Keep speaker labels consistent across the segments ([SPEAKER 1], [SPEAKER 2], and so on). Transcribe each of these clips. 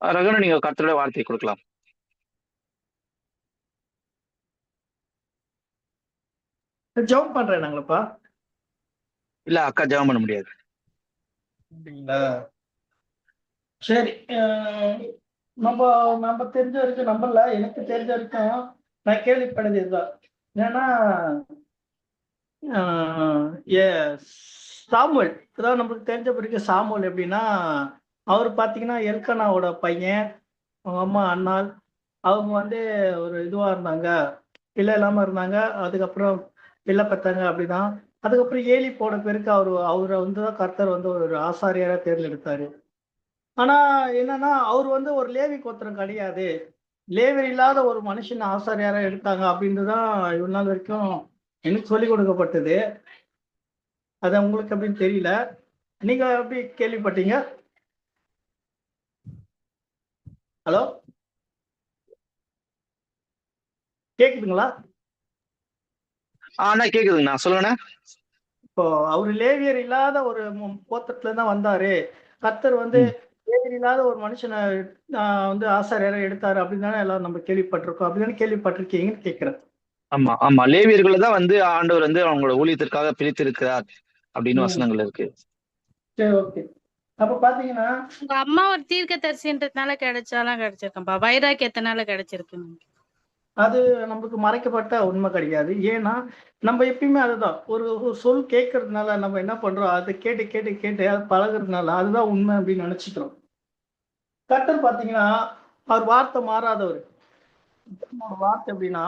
[SPEAKER 1] ரகுன்னு நீங்க கர்த்தருடைய வார்த்தையை கொடுக்கலாம்.
[SPEAKER 2] ஜெபம் பண்றேன் நாங்களப்பா
[SPEAKER 1] இல்ல அக்கா ஜெபம் பண்ண முடியாது.
[SPEAKER 2] சரி நம்ம நம்ம தெரிஞ்ச வரைக்கும் நம்பல. எனக்கு தெரிஞ்ச வரைக்கும் நான் கேள்விப்பட்டது இதுதான் ஏன்னா ஆஹ் ஏ சாமுவல். அதாவது நம்மளுக்கு தெரிஞ்ச வரைக்கும் சாமுவல் எப்படின்னா அவர் பார்த்தீங்கன்னா எல்கனாவோட பையன் அவங்க அம்மா அண்ணால் அவங்க வந்து ஒரு இதுவாக இருந்தாங்க. பிள்ளை இல்லாமல் இருந்தாங்க. அதுக்கப்புறம் பிள்ளை பெற்றாங்க அப்படிதான் அதுக்கப்புறம் ஏலி போன பேருக்கு அவர் அவரை வந்து தான் கர்த்தர் வந்து ஒரு ஆசாரியராக தேர்ந்தெடுத்தாரு. ஆனால் என்னன்னா அவர் வந்து ஒரு லேவி கோத்திரம் கிடையாது. லேவர் இல்லாத ஒரு மனுஷன் ஆசாரியாராக எடுத்தாங்க அப்படின்னு தான் இவ்வளோ நாள் வரைக்கும் எனக்கு சொல்லிக் கொடுக்கப்பட்டது. அது உங்களுக்கு அப்படின்னு தெரியல. நீங்கள் எப்படி கேள்விப்பட்டீங்க? ஹலோ? கேக்குதுங்களா?
[SPEAKER 1] ஆனா கேக்குதுங்கண்ணா. சொல்லுங்கண்ணா.
[SPEAKER 2] இப்போ அவர் லேவியர் இல்லாத ஒரு கோத்திரத்துல தான் வந்தாரு. கர்த்தர் வந்து லேவியர் இல்லாத ஒரு மனுஷனை வந்து ஆசாரியரை எடுத்தாரு அப்படின்னு தானே எல்லாம் நம்ம கேள்விப்பட்டிருக்கோம். அப்படிதானே கேள்விப்பட்டிருக்கீங்கன்னு கேட்கிறேன்
[SPEAKER 1] ஆமா ஆமா. லேவியர்களை தான் வந்து ஆண்டவர் வந்து அவங்களோட ஊழியத்திற்காக பிரித்திருக்கிறார் அப்படின்னு. வசனங்கள் இருக்கு.
[SPEAKER 2] சரி ஓகே. அப்ப பாத்தீங்கன்னா
[SPEAKER 3] உங்க அம்மா ஒரு தீர்க்க தரிசின்றதுனால கிடைச்சாலாம் கிடைச்சிருக்கேன்ப்பா வைராக்கியத்தினால கிடைச்சிருக்கு?
[SPEAKER 2] அது நமக்கு மறைக்கப்பட்ட உண்மை கிடையாது. ஏன்னா நம்ம எப்பயுமே அதுதான். ஒரு ஒரு சொல் கேட்கறதுனால நம்ம என்ன பண்றோம்? அதை கேட்டு கேட்டு கேட்டு அது பழகுறதுனால அதுதான் உண்மை அப்படின்னு நினைச்சுக்கிறோம். கர்த்தர் பாத்தீங்கன்னா அவர் வார்த்தை மாறாதவர். வார்த்தை எப்படின்னா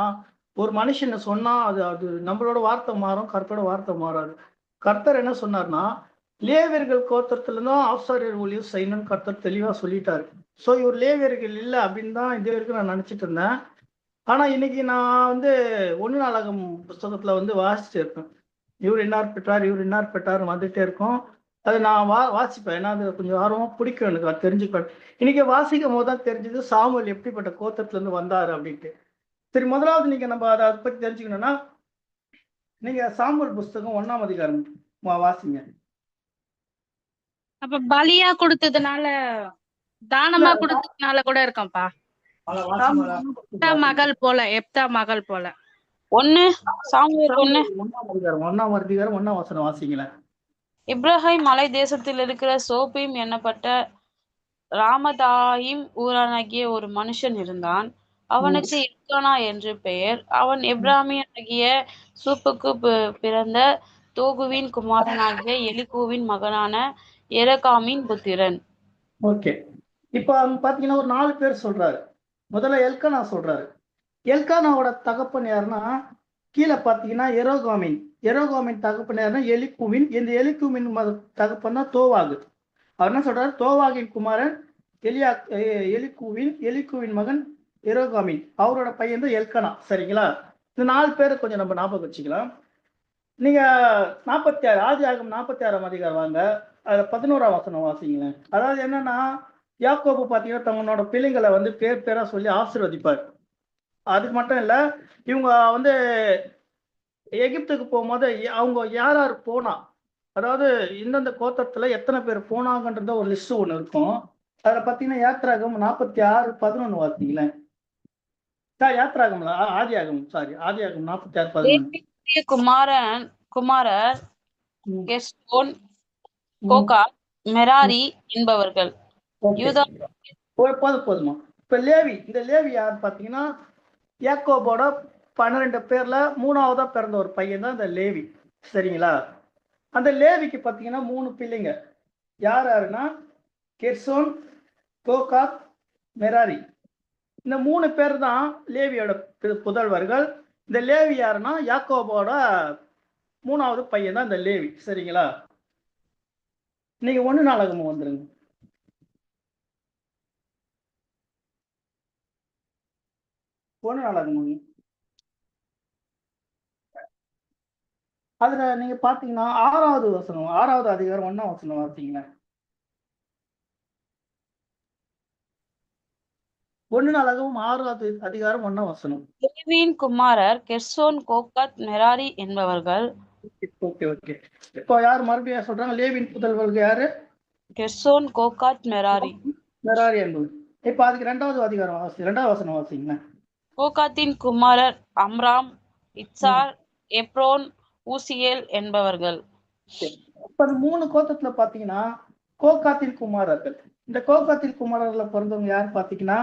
[SPEAKER 2] ஒரு மனுஷனை சொன்னா அது அது நம்மளோட வார்த்தை மாறும் கர்த்தரோட வார்த்தை மாறாது. கர்த்தர் என்ன சொன்னார்னா லேவியர்கள் கோத்திரத்துல இருந்தும் ஆசாரியர் ஊழியம் செய்யணும்னு கர்த்தர் தெளிவா சொல்லிட்டாரு. ஸோ இவர் லேவியர்கள் இல்லை அப்படின்னு தான் இது வரைக்கும் நான் நினைச்சிட்டு இருந்தேன். ஆனா இன்னைக்கு நான் வந்து ஒன்று நாளாகம் புஸ்தகத்துல வந்து வாசிச்சு இருப்பேன் இவர் இன்னார் பெற்றார் இவர் இன்னார் பெற்றார் வந்துட்டே இருக்கும். அது நான் வா வாசிப்பேன். ஏன்னா அது கொஞ்சம் ஆர்வமாக பிடிக்கும் எனக்கு அது தெரிஞ்சுப்பேன் இன்னைக்கு வாசிக்கும் போது தான் தெரிஞ்சது சாமுவல் எப்படிப்பட்ட கோத்திரத்துலேருந்து இருந்து அப்படின்ட்டு. சரி முதலாவது நீங்கள் நம்ம அதை அதை பற்றி தெரிஞ்சுக்கணும்னா நீங்கள் சாமுவல் புஸ்தகம் ஒன்றாம் அதிகாரம் வாசிங்க.
[SPEAKER 3] அப்ப பலியா கொடுத்ததுனால தானமா கொடுத்ததுனால கூட இருக்கும்ப்பா. எப்தா மகள் போல எப்தா மகள் போல.
[SPEAKER 4] ஒண்ணு சாமுவேல் ஒண்ணு.
[SPEAKER 2] ஒண்ணாம் அதிகாரம் ஒண்ணாம் வசனம் வாசிங்களேன்
[SPEAKER 4] இப்ராஹிம் மலை தேசத்தில் இருக்கிற சோப்பீம் என்னப்பட்ட ராமதாயிம் ஊரானாகிய ஒரு மனுஷன் இருந்தான். அவனுக்கு இல்கானா என்று பெயர். அவன் எப்ராமியனாகிய சூப்புக்கு பிறந்த தோகுவின் குமாரனாகிய எலிகூவின் மகனான எரகாமின் புத்திரன்.
[SPEAKER 2] ஓகே. இப்போ அவங்க ஒரு நாலு பேர் சொல்றாரு. முதல்ல எல்கானா சொல்றாரு. எல்கானாவோட தகப்பன் யாருன்னா கீழே பார்த்தீங்கன்னா எரோகாமின். எரோகாமின் தகப்பன் யாருன்னா எலிக்குவின் இந்த எலிக்குவின் மத தகப்பன் தான் தோவாகு. அவர் என்ன சொல்றாரு? தோவாகின் குமாரன் எலியா எ- எலிக்குவின் எலிக்குவின் மகன் எரோகாமின். அவரோட பையன் தான் எல்கனா. சரிங்களா? இந்த நாலு பேரை கொஞ்சம் நம்ம ஞாபகம் வச்சுக்கலாம். நீங்க நாற்பத்தி ஆறு ஆதி ஆகம் நாற்பத்தி ஆறாம் அதிகாரம் வாங்க. அதுல பதினோராம் வசனம் வாசிங்களேன். அதாவது என்னன்னா யாக்கோபு பார்த்தீங்கன்னா தங்களோட பிள்ளைங்களை வந்து பேர் பேரா சொல்லி ஆசீர்வதிப்பார். அதுக்கு மட்டும் இல்ல இவங்க வந்து எகிப்துக்கு போகும்போது அவங்க யார் யார் போனா அதாவது இந்தந்த கோத்திரத்துல எத்தனை பேர் போனாங்கன்றத ஒரு லிஸ்ட் ஒன்று இருக்கும். அதுல பார்த்தீங்கன்னா யாத்ராகம் நாற்பத்தி ஆறு பதினொன்று வாசிங்களேன் சார் யாத்ராகம்ல ஆ- ஆதியாகம் சாரி ஆதியாகம் நாற்பத்தி ஆறு பதினொன்று
[SPEAKER 4] குமாரன் குமாரர். கெஸ்டோன் கோகா மெராரி என்பவர்கள். யூதா
[SPEAKER 2] போதும் போதுமா இப்ப லேவி இந்த லேவி யார் பார்த்தீங்கன்னா யாக்கோபோட பன்னிரெண்டு பேர்ல மூணாவதா பிறந்த ஒரு பையன் தான் இந்த லேவி. சரிங்களா? அந்த லேவிக்கு பார்த்தீங்கன்னா மூணு பிள்ளைங்க. யார் யாருன்னா? Gershon Kohath Merari. இந்த மூணு பேர் தான் லேவியோட புதல்வர்கள். இந்த லேவி யாருன்னா? யாக்கோபோட மூணாவது பையன் தான் இந்த லேவி. சரிங்களா? நீங்க ஒன்று நாளாகமும் வந்துருங்க? ஒன்று நாளாகமாங்க அதுல நீங்க பாத்தீங்கன்னா ஆறாவது வசனம் ஆறாவது அதிகாரம் ஒண்ணாம் வசனம் பார்த்தீங்களா ஒண்ணு நாளாகவும் ஆறாவது அதிகாரம் ஒன்னாம் வசனம்.
[SPEAKER 4] குமாரர் கெர்சோன் கோகத் மெராரி என்பவர்கள்
[SPEAKER 2] ஓகே ஓகே இப்போ யார் மறுபடியும் சொல்றாங்க? லேவின் புதல்வர்கள் யாரு?
[SPEAKER 4] Gershon Kohath Merari.
[SPEAKER 2] மெராரி என்பவர் இப்போ அதுக்கு ரெண்டாவது அதிகாரம் வாசி ரெண்டாவது வசனம் வாசிங்களேன்.
[SPEAKER 4] கோகாத்தின் குமாரர் அம்ராம் இட்சார் எப்ரோன் ஊசியேல் என்பவர்கள்.
[SPEAKER 2] இப்ப மூணு கோத்திரத்துல பாத்தீங்கன்னா கோகாத்தின் குமாரர்கள். இந்த கோகாத்தின் குமாரர்ல பிறந்தவங்க யார் பாத்தீங்கன்னா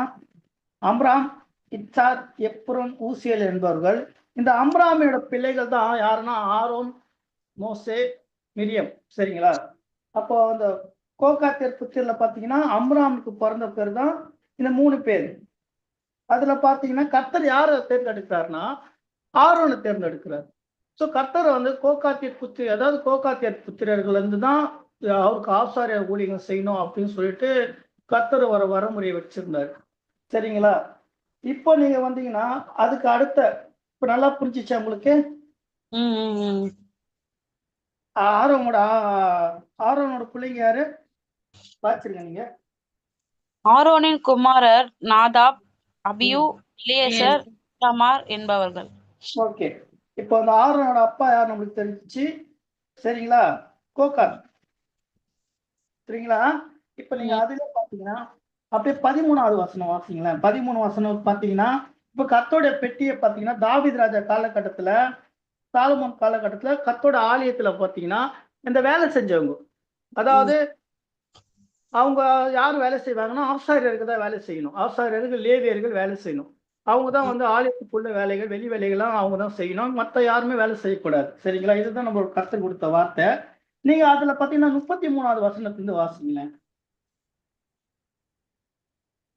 [SPEAKER 2] அம்ராம் இச்சார் எப்ரோன் ஊசியல் என்பவர்கள். இந்த அம்ராமியோட பிள்ளைகள் தான் யாருன்னா ஆரோன் மோசே மிரியம். சரிங்களா? அப்போ அந்த கோகாத்தியர் புத்திரில பாத்தீங்கன்னா அம்ராமுக்கு பிறந்த பேர் தான் இந்த மூணு பேர். அதுல பாத்தீங்கன்னா கர்த்தர் யாரை தேர்ந்தெடுக்கிறாருன்னா ஆரோனை தேர்ந்தெடுக்கிறார். ஸோ கர்த்தர் வந்து கோகாத்தியர் புத்திரி அதாவது கோகாத்தியர் புத்திரர்கள் இருந்து தான் அவருக்கு ஆசாரிய ஊழியங்கள் செய்யணும் அப்படின்னு சொல்லிட்டு கர்த்தர் வர வரமுறையை வச்சிருந்தார். சரிங்களா? இப்போ நீங்க வந்தீங்கன்னா அதுக்கு அடுத்த இப்ப நல்லா புரிஞ்சிச்சா உங்களுக்கு. ஆரோனோட ஆரோனோட பிள்ளைங்க யாரு? பாத்துருங்க நீங்க.
[SPEAKER 4] ஆரோனின் குமாரர் நாதாப் அபியூ இளையசர் தமார் என்பவர்கள்.
[SPEAKER 2] ஓகே. இப்போ அந்த ஆரோனோட அப்பா யார் நம்மளுக்கு தெரிஞ்சிச்சு? சரிங்களா? கோகாத் சரிங்களா? இப்போ நீங்க அதுல பாத்தீங்கன்னா அப்படியே பதிமூணாவது வசனம் வாசிங்களேன். பதிமூணு வசனம் பாத்தீங்கன்னா இப்போ கத்தோட பெட்டியை பாத்தீங்கன்னா தாவீது ராஜா காலகட்டத்துல சாலமோன் காலகட்டத்துல கத்தோட ஆலயத்துல பாத்தீங்கன்னா இந்த வேலை செஞ்சவங்க. அதாவது அவங்க யார் வேலை செய்வாங்கன்னா ஆசாரியருக்கு தான் வேலை செய்யணும். ஆசாரியர்கள் லேவியர்கள் வேலை செய்யணும். அவங்க தான் வந்து ஆலயத்துக்குள்ள வேலைகள் வெளி வேலைகள்லாம் அவங்க தான் செய்யணும். மற்ற யாருமே வேலை செய்யக்கூடாது. சரிங்களா? இதுதான் நம்ம கருத்து கொடுத்த வார்த்தை. நீங்க அதுல பாத்தீங்கன்னா முப்பத்தி மூணாவது வசனத்திலிருந்து வாசிங்களேன்.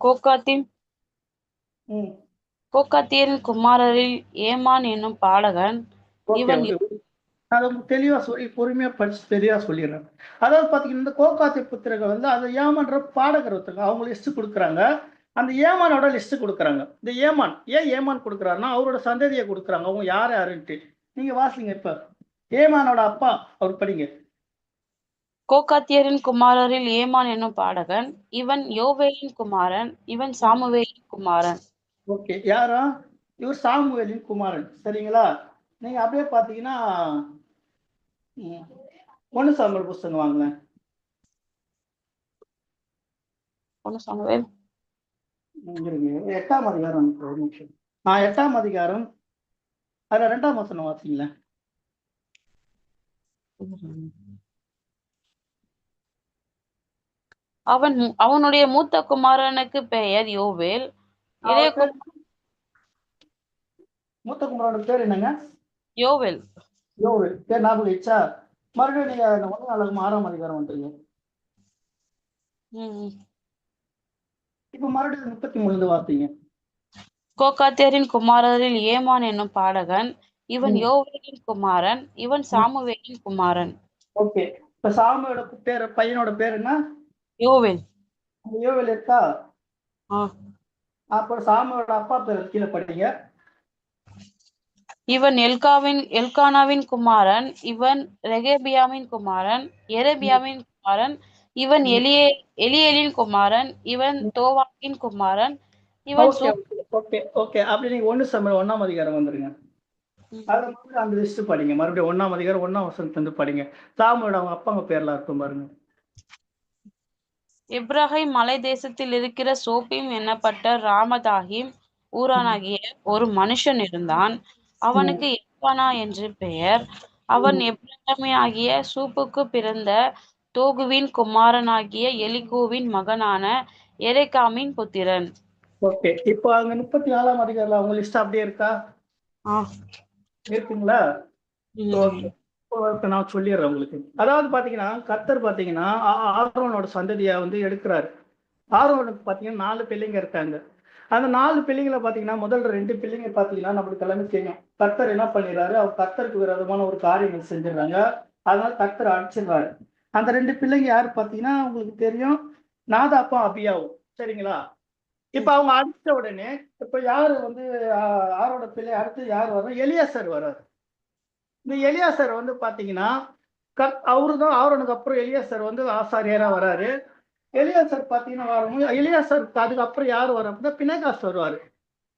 [SPEAKER 4] கோகாத்தின்
[SPEAKER 2] ம்
[SPEAKER 4] கோகாத்தியரின் குமாரரில் ஏமான் என்னும் பாடகன் இவன்
[SPEAKER 2] ரொம்ப தெளிவா சொல்லி பொறுமையா படிச்சு தெளிவா சொல்லிடுறேன். அதாவது பாத்தீங்கன்னா இந்த கோகாத்தி புத்திரர்கள் வந்து அது ஏமான்ற பாடகர் ஒருத்தங்க அவங்க லிஸ்ட் கொடுக்குறாங்க. அந்த ஏமானோட லிஸ்ட் கொடுக்குறாங்க. இந்த ஏமான் ஏன் ஏமான் கொடுக்குறாருன்னா அவரோட சந்ததியை கொடுக்குறாங்க. அவங்க யார் யாருன்ட்டு. நீங்க வாசிங்க இப்ப. ஏமானோட அப்பா அவர் படிங்க.
[SPEAKER 4] கோகாத்தியரின் குமாரரில் ஏமான் என்னும் பாடகன் இவன் யோவேலின் குமாரன் இவன் சாமுவேலின் குமாரன்.
[SPEAKER 2] ஓகே யாரா? இவர் சாமுவேலின் குமாரன். சரிங்களா? நீங்க அப்படியே பாத்தீங்கன்னா ம், ஒண்ணு சாமுவேல் புஸ்தகம் இருங்க. எட்டாம் அதிகாரம் ஒரு நிமிஷம். ஆ எட்டாம் அதிகாரம் அதுல ரெண்டாம் வசனம் வாசிங்களேன்
[SPEAKER 4] அவன் அவனுடைய மூத்த குமாரனுக்கு பெயர் யோவேல்.
[SPEAKER 2] மூத்த குமாரோட பேர் என்னங்க?
[SPEAKER 4] யோவேல்.
[SPEAKER 2] யோவேல். பேர் ஞாபகம் வச்சா மறுபடியும் நீங்க அந்த ஒண்ணு நாளுக்கு ஆறாம் அதிகாரம் வந்துருங்க. இப்ப மறுபடியும் முப்பத்தி மூணு வார்த்தைங்க
[SPEAKER 4] கோகாத்தியரின் குமாரரில் ஏமான் என்னும் பாடகன் இவன். யோவேலின் குமாரன் இவன் சாமுவேலின் குமாரன்.
[SPEAKER 2] ஓகே. இப்ப சாமியோட பேர் பையனோட பேர் என்ன?
[SPEAKER 4] யோவேல்.
[SPEAKER 2] யோவேல் இருக்கா?
[SPEAKER 4] ஆ.
[SPEAKER 2] அப்புறம் சாமியோட அப்பா பேர் கீழே படிங்க.
[SPEAKER 4] இவன் எல்காவின் எல்கானாவின் குமாரன் இவன் ரெகேபியாவின் குமாரன் எரேபியாவின் குமாரன் இவன் எலியே எலியேலின் குமாரன் இவன் தோவாக்கின் குமாரன் இவன்
[SPEAKER 2] ஓகே ஓகே அப்படி நீங்க ஒண்ணு சமையல் ஒண்ணாம் அதிகாரம் வந்துருங்க. அந்த லிஸ்ட் படிங்க. மறுபடியும் ஒண்ணாம் அதிகாரம் ஒண்ணாம் வசனத்துல இருந்து படிங்க. சாமியோட அவங்க அப்பாங்க பேர்லாம் இருக்கும் பாருங்க.
[SPEAKER 4] எப்ராஹிம் மலை தேசத்தில் இருக்கிற சோப்பீம் என்னப்பட்ட ராமதாகிம் ஊரானாகிய ஒரு மனுஷன் இருந்தான். அவனுக்கு எல்கானா என்று பெயர். அவன் எப்ராஹிமாகிய சூப்புக்கு பிறந்த தோகுவின் குமாரனாகிய எலிகூவின் மகனான எரேகாமின் புத்திரன்.
[SPEAKER 2] ஓகே. இப்போ அங்க முப்பத்தி நாலாம் அதிகாரம் அவங்க லிஸ்ட் அப்படியே இருக்கா? இருக்குங்களா? ஓகே. இப்போ நான் சொல்லிடுறேன் உங்களுக்கு. அதாவது பாத்தீங்கன்னா கர்த்தர் பாத்தீங்கன்னா ஆர்வனோட ஆரோனோட சந்ததியை வந்து எடுக்கிறாரு. ஆரோனுக்கு பாத்தீங்கன்னா நாலு பிள்ளைங்க இருக்காங்க. அந்த நாலு பிள்ளைங்களை பாத்தீங்கன்னா முதல் ரெண்டு பிள்ளைங்க பாத்தீங்கன்னா நம்மளுக்கு எல்லாமே தெரியும். கர்த்தர் என்ன பண்ணிடுறாரு? அவர் கர்த்தருக்கு விரோதமான ஒரு காரியங்கள் செஞ்சிடுறாங்க. அதனால கத்தர் அடிச்சிடுறாரு அந்த ரெண்டு பிள்ளைங்க யாரு பாத்தீங்கன்னா உங்களுக்கு தெரியும். நாதாப்பா அபியாவும் சரிங்களா? இப்ப அவங்க அடிச்ச உடனே இப்ப யாரு வந்து ஆரோட பிள்ளை அடுத்து யார் வர்றா? எலியாசர் வர்றாரு. இந்த எலியாசர் வந்து பார்த்தீங்கன்னா க அவரு தான் ஆவரனுக்கு அப்புறம் எலியாசர் வந்து ஆசாரியராக வராரு. எலியாசர் பார்த்தீங்கன்னா வரும்போது எலியாசருக்கு அதுக்கப்புறம் யார் வர அப்படின்னா பினகாஸ் வருவார்.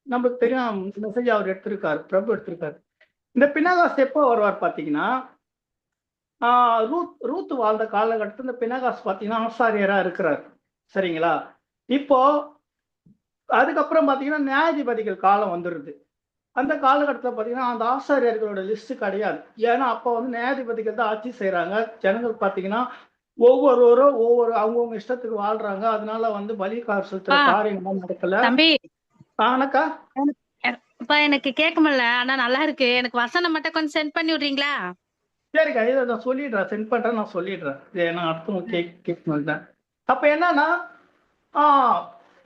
[SPEAKER 2] நம்மளுக்கு தெரியும் மெசேஜ் அவர் எடுத்திருக்காரு பிரபு எடுத்திருக்காரு. இந்த பினகாஸ் எப்போ வருவார் பார்த்தீங்கன்னா ரூத் ரூத் வாழ்ந்த காலகட்டத்தில் இந்த பினகாஸ் பார்த்தீங்கன்னா ஆசாரியராக இருக்கிறார். சரிங்களா? இப்போ அதுக்கப்புறம் பார்த்தீங்கன்னா நியாயாதிபதிகள் காலம் வந்துடுது அந்த காலகட்டத்தில் பார்த்தீங்கன்னா அந்த ஆசாரியர்களோட லிஸ்ட் கிடையாது. ஏன்னா அப்போ வந்து நியாயாதிபதிகள் தான் ஆட்சி செய்கிறாங்க ஜனங்கள் பார்த்தீங்கன்னா ஒவ்வொருவரும் ஒவ்வொரு அவங்கவுங்க இஷ்டத்துக்கு வாழ்றாங்க. அதனால வந்து பலி காசு செலுத்துற
[SPEAKER 3] ஆ.
[SPEAKER 2] காரியங்கள் நடக்கல.
[SPEAKER 3] தம்பி.
[SPEAKER 2] ஆனாக்கா
[SPEAKER 3] இப்ப எனக்கு கேட்க முடியல. ஆனா நல்லா இருக்கு. எனக்கு வசனம் மட்டும் கொஞ்சம் சென்ட் பண்ணி விடுறீங்களா?
[SPEAKER 2] சரிக்கா இதை நான் சொல்லிடுறேன். சென்ட் பண்ணுறேன் நான் சொல்லிடுறேன். நான் அடுத்தவங்க கேக் கேட்கணும் அப்போ என்னன்னா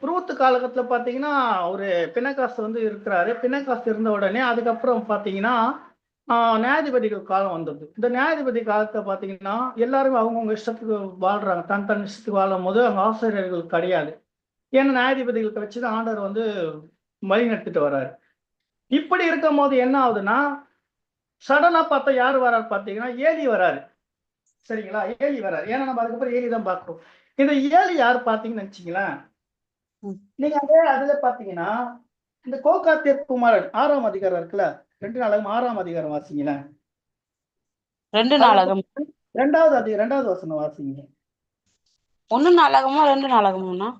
[SPEAKER 2] ப்ரூத்து காலகத்தில் காலகட்டத்தில் பார்த்தீங்கன்னா ஒரு பிணக்காசு வந்து இருக்கிறாரு. பிணக்காசு இருந்த உடனே அதுக்கப்புறம் பார்த்தீங்கன்னா நியாயாதிபதிகள் காலம் வந்தது. இந்த நியாயாதிபதி காலத்தை பார்த்தீங்கன்னா எல்லாருமே அவங்கவுங்க இஷ்டத்துக்கு வாழ்றாங்க. தன் தன் இஷ்டத்துக்கு வாழும் போது அங்கே ஆசிரியர்கள் கிடையாது. ஏன்னா நியாயாதிபதிகளுக்கு வச்சு தான் ஆண்டவர் வந்து வழிநடத்திட்டு வர்றாரு. இப்படி இருக்கும் போது என்ன ஆகுதுன்னா சடனாக பார்த்தா யார் வராரு பார்த்தீங்கன்னா ஏலி வராரு. சரிங்களா? ஏலி வராரு. ஏன்னா நம்ம அதுக்கப்புறம் ஏலி தான் பார்க்குறோம் இந்த ஏலி யார் பார்த்தீங்கன்னு வச்சுங்களேன் நீங்க அதே அதுல பார்த்தீங்கன்னா இந்த கோகாத்தியர் குமாரன் ஆறாம் அதிகாரம் இருக்குல்ல? ரெண்டு நாளாகும் ஆறாம் அதிகாரம் வாசிங்களேன்
[SPEAKER 4] ரெண்டு நாளாகம்?
[SPEAKER 2] ரெண்டாவது அதிகாரம் ரெண்டாவது வசனம் வாசிங்க.
[SPEAKER 4] ஒண்ணு நாளாகமா ரெண்டு நாளாகமாண்ணா?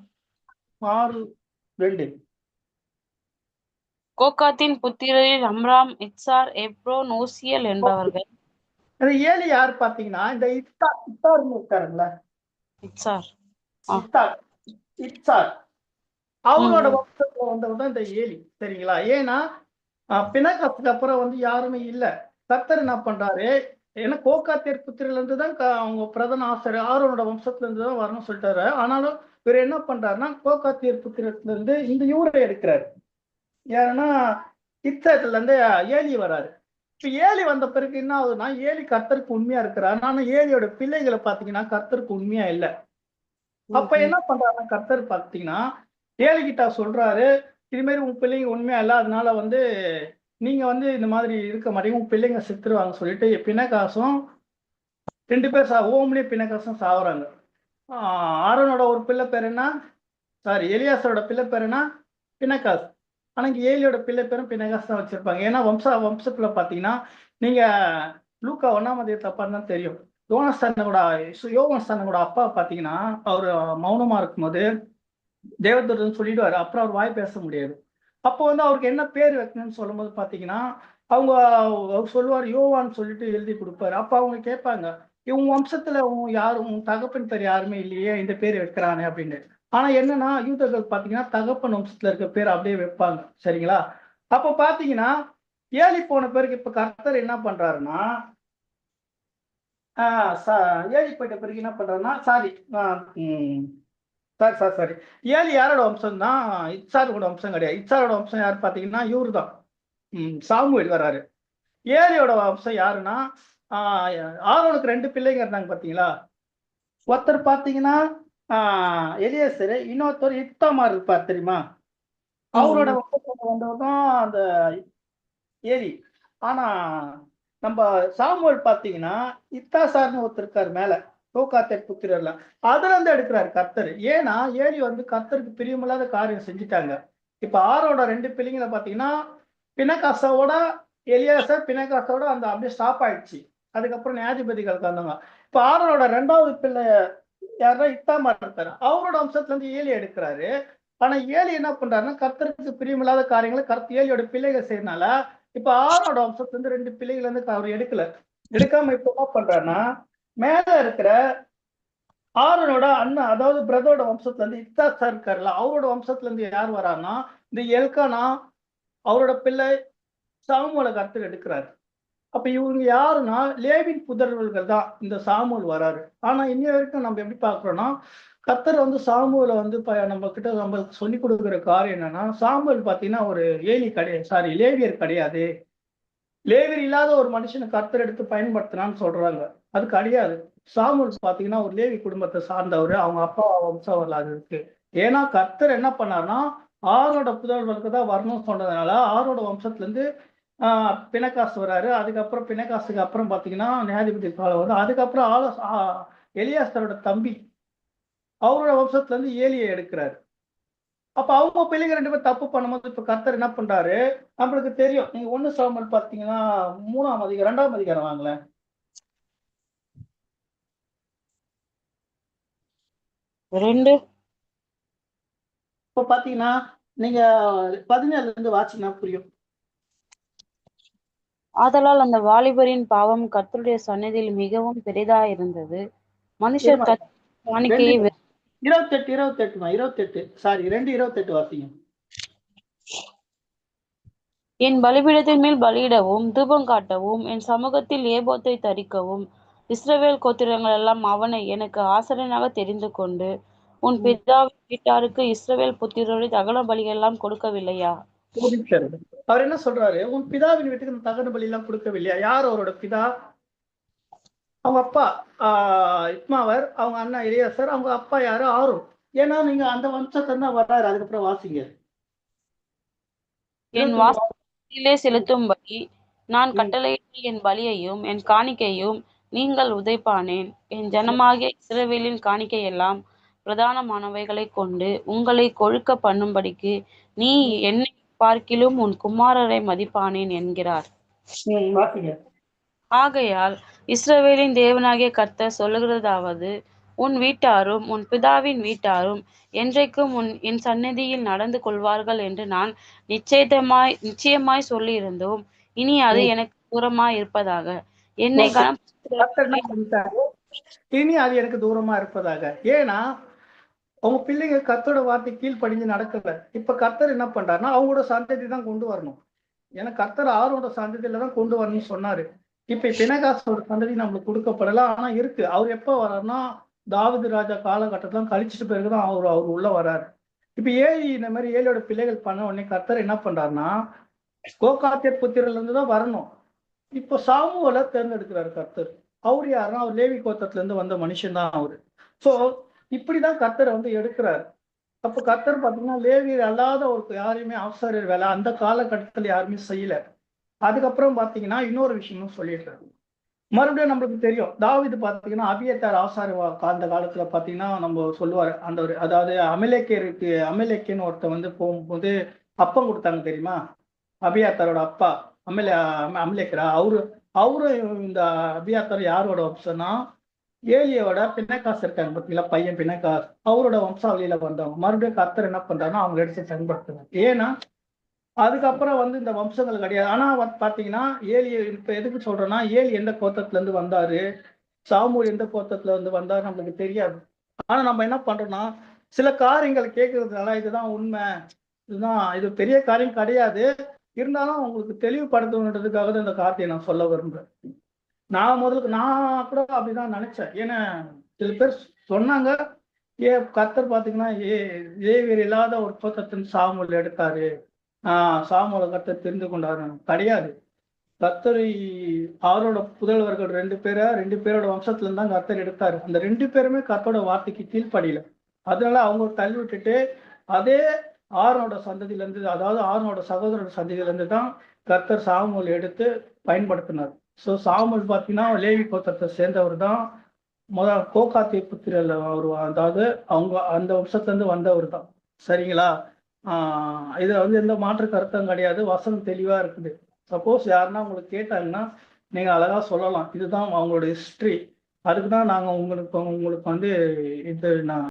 [SPEAKER 2] ஆறு ரெண்டு.
[SPEAKER 4] கோகாத்தின் புத்திரரில் அம்ராம் இத்சார் எப்ரோன் ஓசியல் என்பவர்கள்.
[SPEAKER 2] அந்த ஏலி யார் பார்த்தீங்கன்னா இந்த இத்தா இத்தார்னு இருக்காருல்ல.
[SPEAKER 4] இத்சார். ஆ.
[SPEAKER 2] இத்தார் இத்தார்
[SPEAKER 4] ம்.
[SPEAKER 2] வம்சத்துல வந்தவர் தான் இந்த ஏலி சரிங்களா? ஏன்னா பிணக்கத்துக்கு அப்புறம் வந்து யாருமே இல்ல. கர்த்தர் என்ன பண்றாரு? ஏன்னா கோகாத்தியர் புத்திரில இருந்து தான் அவங்க பிரதான ஆசிரியர் ஆரோனோட வம்சத்துல இருந்து தான் வரணும்னு சொல்லிட்டாரு. ஆனாலும் இவர் என்ன பண்றாருன்னா கோகாத்தியர் புத்திரத்துல இருந்து இந்த இவரை எடுக்கிறாரு. யாருன்னா இத்தத்துல இருந்து ஏலி வராரு. இப்ப ஏலி வந்த பிறகு என்ன ஆகுதுன்னா ஏலி கர்த்தருக்கு உண்மையா இருக்கிறார் ஆனா ஏலியோட பிள்ளைகளை பாத்தீங்கன்னா கர்த்தருக்கு உண்மையா இல்ல. அப்ப என்ன பண்றாருன்னா கர்த்தர் பாத்தீங்கன்னா ஏலி சொல்றாரு இதுமாரி உன் உங்க பிள்ளைங்க உண்மையா இல்ல அதனால வந்து நீங்க வந்து இந்த மாதிரி இருக்க மாட்டீங்க உங்க பிள்ளைங்க செத்துருவாங்க சொல்லிட்டு பிணக்காசும் ரெண்டு பேர் சா ஓம்லயே பிணக்காசும் சாவுறாங்க. ஆரோனோட ஒரு பிள்ளை பேர் என்ன? சாரி எலியாசரோட பிள்ளை பேர் என்ன? பிணக்காஸ் ஆனா இங்க ஏலியோட பிள்ளை பேரும் பிணக்காஸ் தான் வச்சிருப்பாங்க. ஏன்னா வம்ச வம்சத்துல பாத்தீங்கன்னா நீங்க லூக்கா ஒன்னாம் தப்பான்னு தான் தெரியும். யோனஸ்தானோட யோகஸ்தானோட அப்பா பாத்தீங்கன்னா அவர் மௌனமா இருக்கும்போது தேவதூதன் சொல்லிடுவாரு. அப்புறம் அவர் வாய் பேச முடியாது. அப்போ வந்து அவருக்கு என்ன பேர் வைக்கணும்னு சொல்லும்போது பாத்தீங்கன்னா அவங்க அவர் சொல்லுவார் யோவான்னு சொல்லிட்டு எழுதி கொடுப்பாரு. அப்ப அவங்க கேட்பாங்க இவங்க வம்சத்துல உன் யாரும் உன் தகப்பன் பேர் யாருமே இல்லையே இந்த பேர் வைக்கிறானே அப்படின்னு. ஆனா என்னன்னா யூதர்கள் பாத்தீங்கன்னா தகப்பன் வம்சத்துல இருக்க பேர் அப்படியே வைப்பாங்க. சரிங்களா? அப்ப பாத்தீங்கன்னா ஏலி போன பிறகு இப்ப கர்த்தர் என்ன பண்றாருன்னா ஆஹ் ச- போயிட்ட பிறகு என்ன பண்றாருன்னா sorry sorry sorry sorry. Eli யாரோட வம்சம் தான் இச்சாரோட வம்சம் கிடையாது. இச்சாரோட வம்சம் யார் பாத்தீங்கன்னா இவரு தான் சாமுவேல் வராரு ஏலியோட வம்சம் யாருன்னா ஆரோனுக்கு ரெண்டு பிள்ளைங்க இருந்தாங்க பாத்தீங்களா? ஒருத்தர் பாத்தீங்கன்னா ஆஹ் எலியேசர் இன்னொருத்தர் இத்தாமார் இருப்பார் தெரியுமா? அவரோட வம்சத்துல வந்தவர் தான் அந்த ஏலி. ஆனா நம்ம சாமுவேல் பாத்தீங்கன்னா இத்தாசார்னு ஒருத்தர் இருக்காரு மேல. தோக்காத்தை புத்திரர்ல அதுல இருந்து எடுக்கிறாரு கத்தர் ஏன்னா ஏலி வந்து கத்தருக்கு பிரியமில்லாத காரியம் செஞ்சுட்டாங்க. இப்ப ஆரோட ரெண்டு பிள்ளைங்களை பாத்தீங்கன்னா பினகாசாவோட எலியாச பினகாசாவோட அந்த அப்படியே ஸ்டாப் ஆயிடுச்சு. அதுக்கப்புறம் நியாதிபதிகள் வந்தாங்க இப்ப ஆரோட ரெண்டாவது பிள்ளை யாருன்னா இத்தாமா இருக்காரு. அவரோட வம்சத்துல இருந்து ஏலி எடுக்கிறாரு. ஆனா ஏலி என்ன பண்றாருன்னா கர்த்தருக்கு பிரியமில்லாத காரியங்களை கர்த்த ஏலியோட பிள்ளைகள் செய்யறனால இப்ப ஆரோட வம்சத்துல இருந்து ரெண்டு பிள்ளைகள் வந்து அவர் எடுக்கல. எடுக்காம இப்ப என்ன பண்றாருன்னா மேல இருக்கிற ஆரோனோட அண்ணன் அதாவது பிரதரோட வம்சத்துல இருந்து இத்தாசா இருக்காருல்ல அவரோட வம்சத்துல இருந்து யார் வரான்னா இந்த எல்கானா அவரோட பிள்ளை சாமுவலை கர்த்தர் எடுக்கிறாரு. அப்ப இவங்க யாருன்னா லேவின் புதர்வர்கள் தான் இந்த சாமுவல் வராரு. ஆனா இன்னி வரைக்கும் நம்ம எப்படி பாக்குறோம்னா கத்தர் வந்து சாமுவில் வந்து ப- நம்ம கிட்ட நம்ம சொல்லி கொடுக்குற காரியம் என்னன்னா சாமுவல் பார்த்தீங்கன்னா ஒரு ஏலி கிடையாது சாரி லேவியர் கிடையாது. லேவியர் இல்லாத ஒரு மனுஷனை கர்த்தர் எடுத்து பயன்படுத்தினான்னு சொல்றாங்க. அது கிடையாது சாமுவேல் பாத்தீங்கன்னா ஒரு லேவி குடும்பத்தை சார்ந்தவர் அவங்க அப்பா வம்சம் வரலாறு இருக்கு. ஏன்னா கர்த்தர் என்ன பண்ணாருன்னா ஆரோட புதல்வர்களுக்கு தான் வரணும்னு சொன்னதுனால ஆரோட வம்சத்துல இருந்து ஆஹ் பிணக்காசு வராரு. அதுக்கப்புறம் பிணக்காசுக்கு அப்புறம் பாத்தீங்கன்னா நியாயாதிபதி காலம் வரும் அதுக்கப்புறம் ஆலோ எலியாஸ்தரோட தம்பி அவரோட வம்சத்துல இருந்து ஏலியை எடுக்கிறாரு. அப்ப அவங்க பிள்ளைங்க ரெண்டு பேரும் தப்பு பண்ணும்போது இப்ப கர்த்தர் என்ன பண்றாரு? நம்மளுக்கு தெரியும். நீங்க ஒண்ணு சாமல் பாத்தீங்கன்னா மூணாம் அதிகாரம் ரெண்டாம் அதிகாரம் வாங்களேன்.
[SPEAKER 4] ரெண்டு.
[SPEAKER 2] இப்ப பாத்தீங்கன்னா நீங்க பதினேழுல இருந்து வாசினா புரியும்.
[SPEAKER 4] ஆதலால் அந்த வாலிபரின் பாவம் கர்த்தருடைய சந்நிதியில் மிகவும் பெரிதாயிருந்தது மனுஷர்
[SPEAKER 2] இருமா.
[SPEAKER 4] கர்த்தர் காணிக்கையை
[SPEAKER 2] இருபத்தெட்டு இருபத்தெட்டுமா இருபத்தெட்டு. சாரி ரெண்டு இருபத்தெட்டு வாசிங்க.
[SPEAKER 4] என் பலிபீடத்தின் மேல் பலியிடவும் தூபம் காட்டவும் என் சமூகத்தில் ஏபோத்தை தரிக்கவும். இஸ்ரவேல் கோத்திரங்கள் எல்லாம் அவனை எனக்கு ஆசரனாக தெரிந்து கொண்டு உன் பிதாவின் வீட்டாருக்கு இஸ்ரவேல் புத்திரரை தகன பலிகள் எல்லாம் கொடுக்கவில்லையா.
[SPEAKER 2] அவர் என்ன சொல்றாரு? உன் பிதாவின் வீட்டுக்கு தகன பலி எல்லாம் கொடுக்கவில்லையா? யார் அவரோட பிதா? அவங்க அப்பா ஆஹ் இத்மாவர் அவங்க அண்ணா இளையசர் அவங்க அப்பா யாரு? ஆரும் ஏன்னா நீங்க அந்த வம்சத்தை வர்றாரு அதுக்கப்புறம் வாசிங்க
[SPEAKER 4] என் வாசலிலே செலுத்தும்படி நான் கட்டளையிட்ட என் பலியையும் என் காணிக்கையும் நீங்கள் உதைப்பானேன். என் ஜனமாகிய இஸ்ரவேலின் காணிக்கையெல்லாம் பிரதானமானவைகளைக் கொண்டு உங்களை கொழுக்க பண்ணும்படிக்கு நீ என்னை பார்க்கிலும் உன் குமாரரை மதிப்பானேன் என்கிறார். ஆகையால் இஸ்ரவேலின் தேவனாகிய கர்த்தர் சொல்லுகிறதாவது உன் வீட்டாரும் உன் பிதாவின் வீட்டாரும் என்றைக்கும் உன் என் சந்நிதியில் நடந்து கொள்வார்கள் என்று நான் நிச்சயமாய் நிச்சயமாய் சொல்லியிருந்தோம். இனி அது எனக்கு தூரமாய் இருப்பதாக என்னை?
[SPEAKER 2] இனி அது எனக்கு தூரமா இருப்பதாக ஏன்னா அவங்க பிள்ளைங்க கர்த்தரோட வார்த்தை கீழ்ப்படிஞ்சு நடக்கல. இப்ப கர்த்தர் என்ன பண்றாருன்னா அவங்களோட சந்ததி தான் கொண்டு வரணும். ஏன்னா கர்த்தர் ஆரோட சந்ததியில தான் கொண்டு வரணும்னு சொன்னாரு. இப்ப பினகாசோட சந்ததி நம்மளுக்கு கொடுக்கப்படல. ஆனா இருக்கு. அவர் எப்ப வர்றாருன்னா தாவது ராஜா காலகட்டத்தில் கழிச்சிட்டு பிறகுதான் அவர் அவர் உள்ள வர்றாரு. இப்ப ஏழி இந்த மாதிரி ஏழியோட பிள்ளைகள் பண்ண உடனே கர்த்தர் என்ன பண்றாருன்னா கோகாத்திய புத்திரர்ல இருந்து தான் வரணும். இப்போ சாமுவலை தேர்ந்தெடுக்கிறாரு கர்த்தர். அவர் யாருன்னா அவர் லேவி கோத்தத்துல இருந்து வந்த மனுஷன் தான் அவரு. சோ இப்படிதான் கர்த்தரை வந்து எடுக்கிறாரு. அப்ப கர்த்தர் பாத்தீங்கன்னா லேவியர் அல்லாத ஒரு யாரையுமே ஆசாரியர் வேலை அந்த காலகட்டத்துல யாருமே செய்யல. அதுக்கப்புறம் பாத்தீங்கன்னா இன்னொரு விஷயமும் சொல்லிடுறாரு மறுபடியும் நம்மளுக்கு தெரியும். தாவிது பாத்தீங்கன்னா அபியத்தார் ஆசார அந்த காலத்துல பாத்தீங்கன்னா நம்ம சொல்லுவாரு. அந்த ஒரு அதாவது அமலேக்கியருக்கு அமலேக்கியன்னு ஒருத்தர் வந்து போகும்போது அப்பம் கொடுத்தாங்க தெரியுமா? அபியாத்தாரோட அப்பா. அமலே அமிலேக்கரா அமலேக்கரா? அவரு அவரு இந்த அபியாத்தார் யாரோட வம்சம்னா ஏலியோட பின்னக்காசு இருக்காங்க பார்த்தீங்களா பையன் பின்னக்காசு அவரோட வம்சாவளியில வந்தவங்க. மறுபடியும் கத்தர் என்ன பண்றாருன்னா அவங்க எடுத்து பயன்படுத்துறாங்க ஏன்னா அதுக்கப்புறம் வந்து இந்த வம்சங்கள் கிடையாது. ஆனால் வந்து பாத்தீங்கன்னா ஏலி எதுக்கு சொல்கிறேன்னா ஏலி எந்த கோத்தத்துலேருந்து வந்தார்? சாமூர் சாமூல் எந்த கோத்தத்தில் வந்து வந்தார் நம்மளுக்கு தெரியாது. ஆனால் நம்ம என்ன பண்ணுறோன்னா சில காரியங்கள் கேட்கறதுனால இதுதான் உண்மை. இதுதான் இது பெரிய காரியம் கிடையாது. இருந்தாலும் உங்களுக்கு தெளிவுபடுத்தணுன்றதுக்காக தான் இந்த கார்த்தியை நான் சொல்ல விரும்புகிறேன் நான் முதலுக்கு நான் கூட அப்படிதான் நினைச்சேன். ஏன்னா சில பேர் சொன்னாங்க ஏ கர்த்தர் பார்த்தீங்கன்னா ஏ ஏவியர் இல்லாத ஒரு கோத்தத்தின் சாமுல் எடுத்தாரு. சாமுல கர்த்தர் தெரிந்து கொண்டார். கிடையாது. கர்த்தரை அவரோட புதல்வர்கள் ரெண்டு பேரை ரெண்டு பேரோட வம்சத்துல இருந்து தான் கர்த்தர் எடுத்தாரு. அந்த ரெண்டு பேருமே கர்த்தரோட வார்த்தைக்கு கீழ்ப்படியல. அதனால அவங்க தள்ளி விட்டுட்டு அதே ஆரோனோட சந்ததியில இருந்து அதாவது ஆரனோட சகோதரோட சந்ததியில இருந்து தான் கர்த்தர் சாமுல் எடுத்து பயன்படுத்தினார். ஸோ சாமுல் பார்த்தீங்கன்னா லேவி கோத்திரத்தை சேர்ந்தவர் தான். முதல் கோகாத்தி புத்திரல் அவர் அதாவது அவங்க அந்த வம்சத்துல இருந்து வந்தவர் தான். சரிங்களா? இதில் வந்து எந்த மாற்று கருத்தும் கிடையாது. வசனம் தெளிவா இருக்குது. சப்போஸ் யாருன்னா உங்களுக்கு கேட்டாங்கன்னா நீங்க அழகா சொல்லலாம். இதுதான் அவங்களோட ஹிஸ்ட்ரி அதுக்கு தான் நாங்க உங்களுக்கு உங்களுக்கு வந்து இது நான்